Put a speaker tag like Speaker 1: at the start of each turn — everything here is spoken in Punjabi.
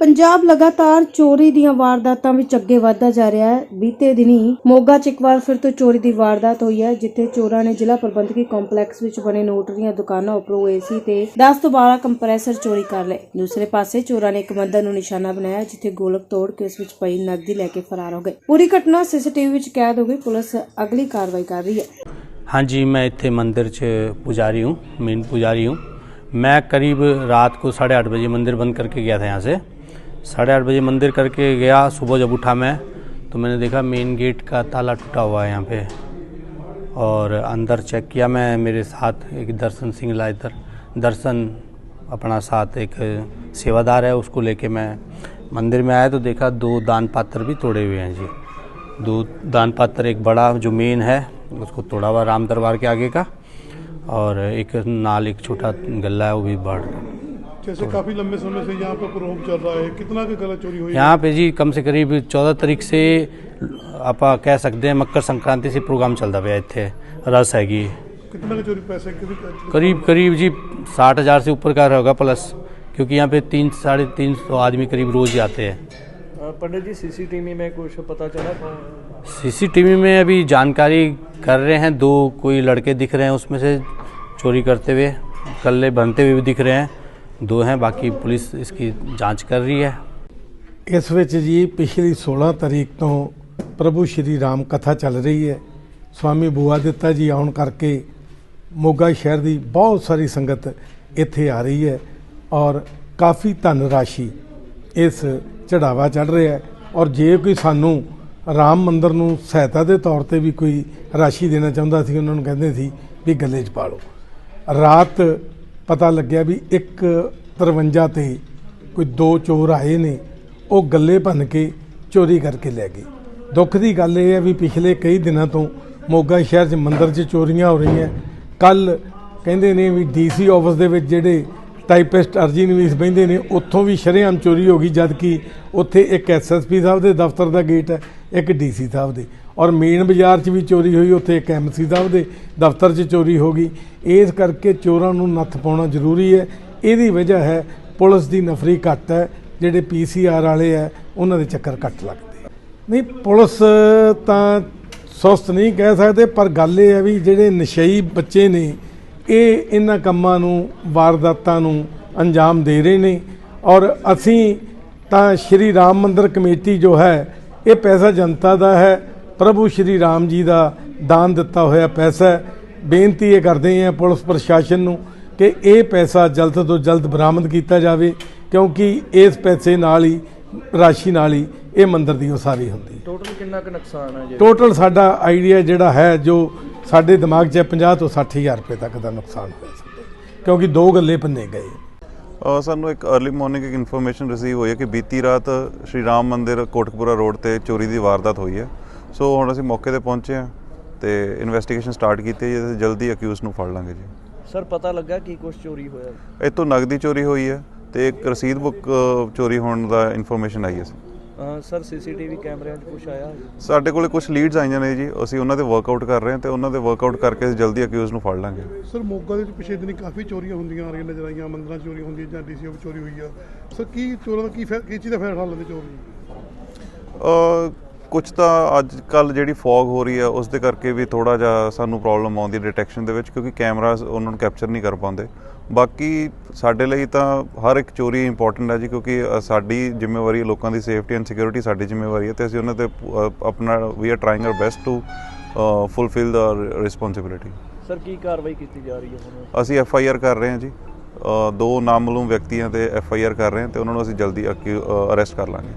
Speaker 1: ਪੰਜਾਬ ਲਗਾਤਾਰ ਚੋਰੀ ਦੀਆਂ ਵਾਰਦਾਤਾਂ ਵਿੱਚ ਅੱਗੇ ਵਧਦਾ ਜਾ ਰਿਹਾ ਹੈ ਬੀਤੇ ਦਿਨੀ ਮੋਗਾ 'ਚ ਇੱਕ ਵਾਰ ਫਿਰ ਤੋਂ ਚੋਰੀ ਦੀ ਵਾਰਦਾਤ ਹੋਈ ਹੈ ਜਿੱਥੇ ਚੋਰਾਂ ਨੇ ਜ਼ਿਲ੍ਹਾ ਪ੍ਰਬੰਧਕੀ ਕੰਪਲੈਕਸ ਵਿੱਚ ਬਣੇ ਨੋਟ ਦੀਆਂ ਦੁਕਾਨਾਂ ਉੱਪਰੋਂ ਏਸੀ ਤੇ 10 ਤੋਂ 12 ਕੰਪਰੈਸਰ ਚੋਰੀ ਕਰ ਲਏ ਦੂਸਰੇ ਪਾਸੇ ਚੋਰਾਂ ਨੇ ਇੱਕ ਮੰਦਰ ਨੂੰ ਨਿਸ਼ਾਨਾ ਬਣਾਇਆ ਜਿੱਥੇ ਗੋਲਕ ਤੋੜ ਕੇ ਉਸ ਵਿੱਚ ਪਈ ਨਕਦੀ ਲੈ ਕੇ ਫਰਾਰ ਹੋ ਗਏ ਪੂਰੀ ਘਟਨਾ ਸੀਸੀਟੀਵੀ ਵਿੱਚ ਕੈਦ ਹੋ ਗਈ ਪੁਲਿਸ ਅਗਲੀ ਕਾਰਵਾਈ ਕਰ ਰਹੀ ਹੈ
Speaker 2: हाँ जी मैं इतने मंदिर च पुजारी हूँ मेन पुजारी हूँ मैं करीब रात को साढ़े आठ बजे मंदिर बंद करके गया था यहाँ से साढ़े आठ बजे मंदिर करके गया, सुबह जब उठा मैं तो मैंने देखा मेन गेट का ताला टूटा हुआ है यहाँ पे। और अंदर चेक किया मैं, मेरे साथ एक दर्शन सिंगला इधर। दर्शन अपना साथ एक सेवादार है, उसको लेके मैं मंदिर में आया तो देखा दो दान पात्र भी तोड़े हुए हैं जी। दो दान पात्र, एक बड़ा जो मेन है, उसको तोड़ा हुआ राम दरबार के आगे का, और एक नाल एक छोटा गला है, वो भी बढ़
Speaker 3: जैसे काफ़ी लंबे समय से यहाँ पर चल रहा है। कितना चोरी हुई
Speaker 2: यहाँ पे जी कम से करीब 14 तारीख से आप कह सकते हैं मकर संक्रांति से प्रोग्राम चलता पे इतने रस हैगी।
Speaker 3: कितना चोरी पैसे
Speaker 2: करीब करीब जी साठ हज़ार से ऊपर का रहेगा प्लस क्योंकि यहाँ पे तीन साढ़े तीन सौ आदमी करीब रोज ही। आते हैं
Speaker 4: पंडित जी सीसीटीवी में कुछ पता चला?
Speaker 2: सीसीटीवी में अभी जानकारी कर रहे हैं दो कोई लड़के दिख रहे हैं उसमें से चोरी करते हुए कल्ले बनते हुए भी दिख रहे हैं। ਦੋ ਹੈ, ਬਾਕੀ ਪੁਲਿਸ ਇਸ ਦੀ ਜਾਂਚ ਕਰ ਰਹੀ ਹੈ।
Speaker 5: ਇਸ ਵਿੱਚ ਜੀ ਪਿਛਲੀ 16 ਤਰੀਕ ਤੋਂ ਪ੍ਰਭੂ ਸ਼੍ਰੀ ਰਾਮ ਕਥਾ ਚੱਲ ਰਹੀ ਹੈ। ਸਵਾਮੀ ਬੂਆ ਦਿੱਤਾ ਜੀ ਆਉਣ ਕਰਕੇ ਮੋਗਾ ਸ਼ਹਿਰ ਦੀ ਬਹੁਤ ਸਾਰੀ ਸੰਗਤ ਇੱਥੇ ਆ ਰਹੀ ਹੈ ਔਰ ਕਾਫੀ ਧਨ ਰਾਸ਼ੀ ਇਸ ਚੜਾਵਾ ਚੜ ਰਿਹਾ ਹੈ ਔਰ ਜੇ ਕੋਈ ਸਾਨੂੰ ਰਾਮ ਮੰਦਰ ਨੂੰ ਸਹਾਇਤਾ ਦੇ ਤੌਰ ਤੇ ਵੀ ਕੋਈ ਰਾਸ਼ੀ ਦੇਣਾ ਚਾਹੁੰਦਾ ਸੀ, ਉਹਨਾਂ ਨੂੰ ਕਹਿੰਦੇ ਸੀ ਵੀ ਗੱਲੇ 'ਚ ਪਾ ਲਓ ਰਾਤ ਪਤਾ ਲੱਗਿਆ ਵੀ ਇੱਕ 53 ਤੇ ਕੋਈ ਦੋ ਚੋਰ ਆਏ ਨੇ, ਉਹ ਗੱਲੇ ਭੰਨ ਕੇ ਚੋਰੀ ਕਰਕੇ ਲੈ ਗਏ। ਦੁੱਖ ਦੀ ਗੱਲ ਇਹ ਹੈ ਵੀ ਪਿਛਲੇ ਕਈ ਦਿਨਾਂ ਤੋਂ ਮੋਗਾ ਸ਼ਹਿਰ 'ਚ ਮੰਦਰ 'ਚ ਚੋਰੀਆਂ ਹੋ ਰਹੀਆਂ। ਕੱਲ ਕਹਿੰਦੇ ਨੇ ਵੀ ਡੀਸੀ ਆਫਿਸ ਦੇ ਵਿੱਚ ਜਿਹੜੇ ਟਾਈਪਿਸਟ ਅਰਜੀ ਨਵੀਸ ਬਹਿੰਦੇ ਨੇ, ਉੱਥੋਂ ਵੀ ਸ਼ਰੇਆਮ ਚੋਰੀ ਹੋ ਗਈ ਜਦ ਕਿ ਉੱਥੇ ਇੱਕ ਐਸਐਸਪੀ ਸਾਹਿਬ ਦੇ ਦਫ਼ਤਰ ਦਾ ਗੇਟ ਹੈ, ਇੱਕ ਡੀਸੀ ਸਾਹਿਬ ਦੇ। ਔਰ ਮੇਨ ਬਾਜ਼ਾਰ 'ਚ ਵੀ ਚੋਰੀ ਹੋਈ, ਉੱਥੇ ਇੱਕ ਐਮਸੀ ਸਾਹਿਬ ਦੇ ਦਫ਼ਤਰ 'ਚ ਚੋਰੀ ਹੋ ਗਈ। ਇਸ ਕਰਕੇ ਚੋਰਾਂ ਨੂੰ ਨੱਥ ਪਾਉਣਾ ਜ਼ਰੂਰੀ ਹੈ। ਇਹਦੀ ਵਜ੍ਹਾ ਹੈ, ਪੁਲਿਸ ਦੀ ਨਫਰੀ ਘੱਟ ਹੈ, ਜਿਹੜੇ ਪੀਸੀਆਰ ਵਾਲੇ ਹੈ, ਉਹਨਾਂ ਦੇ ਚੱਕਰ ਘੱਟ ਲੱਗਦੇ ਨਹੀਂ, ਪੁਲਿਸ ਤਾਂ ਸੁਸਤ ਨਹੀਂ ਕਹਿ ਸਕਦੇ, ਪਰ ਗੱਲ ਇਹ ਹੈ ਵੀ ਜਿਹੜੇ ਨਸ਼ਈ ਬੱਚੇ ਨੇ, ਇਹ ਇਹਨਾਂ ਕੰਮਾਂ ਨੂੰ, ਵਾਰਦਾਤਾਂ ਨੂੰ ਅੰਜਾਮ ਦੇ ਰਹੇ ਨੇ। ਔਰ ਅਸੀਂ ਤਾਂ ਸ਼੍ਰੀ ਰਾਮ ਮੰਦਰ ਕਮੇਟੀ ਜੋ ਹੈ, ਇਹ ਪੈਸਾ ਜਨਤਾ ਦਾ ਹੈ ਪ੍ਰਭੂ ਸ਼੍ਰੀ ਰਾਮ ਜੀ ਦਾ ਦਾਨ ਦਿੱਤਾ ਹੋਇਆ ਪੈਸਾ ਬੇਨਤੀ ਇਹ ਕਰਦੇ ਹਾਂ ਪੁਲਿਸ ਪ੍ਰਸ਼ਾਸਨ ਨੂੰ ਕਿ ਇਹ ਪੈਸਾ ਜਲਦ ਤੋਂ ਜਲਦ ਬਰਾਮਦ ਕੀਤਾ ਜਾਵੇ ਕਿਉਂਕਿ ਇਸ ਪੈਸੇ ਨਾਲ ਹੀ ਰਾਸ਼ੀ ਨਾਲ ਹੀ ਇਹ ਮੰਦਰ ਦੀ ਉਸਾਰੀ ਹੁੰਦੀ
Speaker 4: ਟੋਟਲ ਕਿੰਨਾ ਕੁ ਨੁਕਸਾਨ ਹੈ ਜੀ?
Speaker 5: ਟੋਟਲ ਸਾਡਾ ਆਈਡੀਆ ਜਿਹੜਾ ਹੈ ਜੋ ਸਾਡੇ ਦਿਮਾਗ 'ਚ 50 ਤੋਂ 60000 ਰੁਪਏ ਤੱਕ ਦਾ ਨੁਕਸਾਨ ਹੋ ਸਕਦਾ ਕਿਉਂਕਿ ਦੋ ਗੱਲੇ ਪੰਨੇ ਗਏ।
Speaker 6: ਸਾਨੂੰ ਇੱਕ अर्ਲੀ ਮਾਰਨਿੰਗ ਇੱਕ ਇਨਫੋਰਮੇਸ਼ਨ ਰਿਸੀਵ ਹੋਈ ਹੈ ਕਿ ਬੀਤੀ ਰਾਤ ਸ਼੍ਰੀ ਰਾਮ ਮੰਦਿਰ ਕੋਟਕਪੁਰਾ ਰੋਡ ਤੇ ਚੋਰੀ ਦੀ ਵਾਰਦਾਤ ਹੋਈ ਹੈ। ਸੋ ਹੁਣ ਅਸੀਂ ਮੌਕੇ ਤੇ ਪਹੁੰਚੇ ਆ ਤੇ ਇਨਵੈਸਟੀਗੇਸ਼ਨ ਸਟਾਰਟ ਕੀਤੀ ਹੈ ਜਿਸ ਜਲਦੀ ਅਕਿਊਜ਼ ਨੂੰ ਫੜ ਲਾਂਗੇ ਜੀ।
Speaker 4: ਸਰ ਪਤਾ ਲੱਗਾ ਕੀ ਕੁਝ ਚੋਰੀ
Speaker 6: ਹੋਇਆ? ਇਤੋਂ ਨਗਦੀ ਚੋਰੀ ਹੋਈ ਹੈ ਤੇ ਇੱਕ ਰਸੀਦ ਬੁੱਕ ਚੋਰੀ ਹੋਣ ਦਾ ਇਨਫੋਰਮੇਸ਼ਨ ਆਈ ਹੈ
Speaker 4: ਸਰ। ਸੀਸੀਟੀਵੀ ਕੈਮਰਿਆਂ 'ਚ ਕੁਝ ਆਇਆ?
Speaker 6: ਸਾਡੇ ਕੋਲੇ ਕੁਝ ਲੀਡਸ ਆਈਆਂ ਨੇ ਜੀ ਅਸੀਂ ਉਹਨਾਂ ਦੇ ਵਰਕਆਊਟ ਕਰ ਰਹੇ ਹਾਂ ਤੇ ਉਹਨਾਂ ਦੇ ਵਰਕ ਆਊਟ ਕਰਕੇ ਜਲਦੀ ਅਕਿਊਜ਼ ਨੂੰ ਫੜ ਲਾਂਗੇ।
Speaker 3: ਸਰ ਮੋਗਾ ਦੇ ਵਿੱਚ ਪਿਛਲੇ ਦਿਨੀ ਕਾਫੀ ਚੋਰੀਆਂ ਹੁੰਦੀਆਂ ਆ ਰਹੀਆਂ ਨਜ਼ਰ ਆਈਆਂ ਮੰਦਰਾਂ ਚੋਰੀ ਹੁੰਦੀ ਜਾਂ ਡੀਸੀਓ ਚੋਰੀ ਹੋਈ ਆ। ਸਰ ਕੀ ਚੋਰਾਂ ਦਾ ਕੀ ਕੀ ਚੀਜ਼ ਦਾ ਫੈਸਲਾ ਲੈਂਦੇ ਚੋਰ ਜੀ?
Speaker 6: ਕੁਝ ਤਾਂ ਅੱਜ ਕੱਲ ਜਿਹੜੀ ਫੌਗ ਹੋ ਰਹੀ ਹੈ ਉਸ ਦੇ ਕਰਕੇ ਵੀ ਥੋੜਾ ਜਿਹਾ ਸਾਨੂੰ ਪ੍ਰੋਬਲਮ ਆਉਂਦੀ ਹੈ ਡਿਟੈਕਸ਼ਨ ਦੇ ਵਿੱਚ ਕਿਉਂਕਿ ਕੈਮਰਾਸ ਉਹਨਾਂ ਨੂੰ ਕੈਪਚਰ ਨਹੀਂ ਕਰ ਪਾਉਂਦੇ। ਬਾਕੀ ਸਾਡੇ ਲਈ ਤਾਂ ਹਰ ਇੱਕ ਚੋਰੀ ਇੰਪੋਰਟੈਂਟ ਹੈ ਜੀ ਕਿਉਂਕਿ ਸਾਡੀ ਜ਼ਿੰਮੇਵਾਰੀ ਲੋਕਾਂ ਦੀ ਸੇਫਟੀ ਐਂਡ ਸਿਕਿਉਰਿਟੀ ਸਾਡੀ ਜ਼ਿੰਮੇਵਾਰੀ ਹੈ ਤੇ ਅਸੀਂ ਉਹਨਾਂ ਤੇ ਆਪਣਾ we are trying our best to fulfil the responsibility
Speaker 4: sir ਕੀ ਕਾਰਵਾਈ ਕੀਤੀ ਜਾ ਰਹੀ ਹੈ ਹੁਣ?
Speaker 6: ਅਸੀਂ ਐਫ ਆਈ ਆਰ ਕਰ ਰਹੇ ਹਾਂ ਜੀ। ਦੋ ਨਾਮਲੂਮ ਵਿਅਕਤੀਆਂ ਤੇ ਐਫ ਆਈ ਆਰ ਕਰ ਰਹੇ ਹਾਂ ਤੇ ਉਹਨਾਂ ਨੂੰ ਅਸੀਂ ਜਲਦੀ ਅਰੈਸਟ ਕਰ ਲਾਂਗੇ।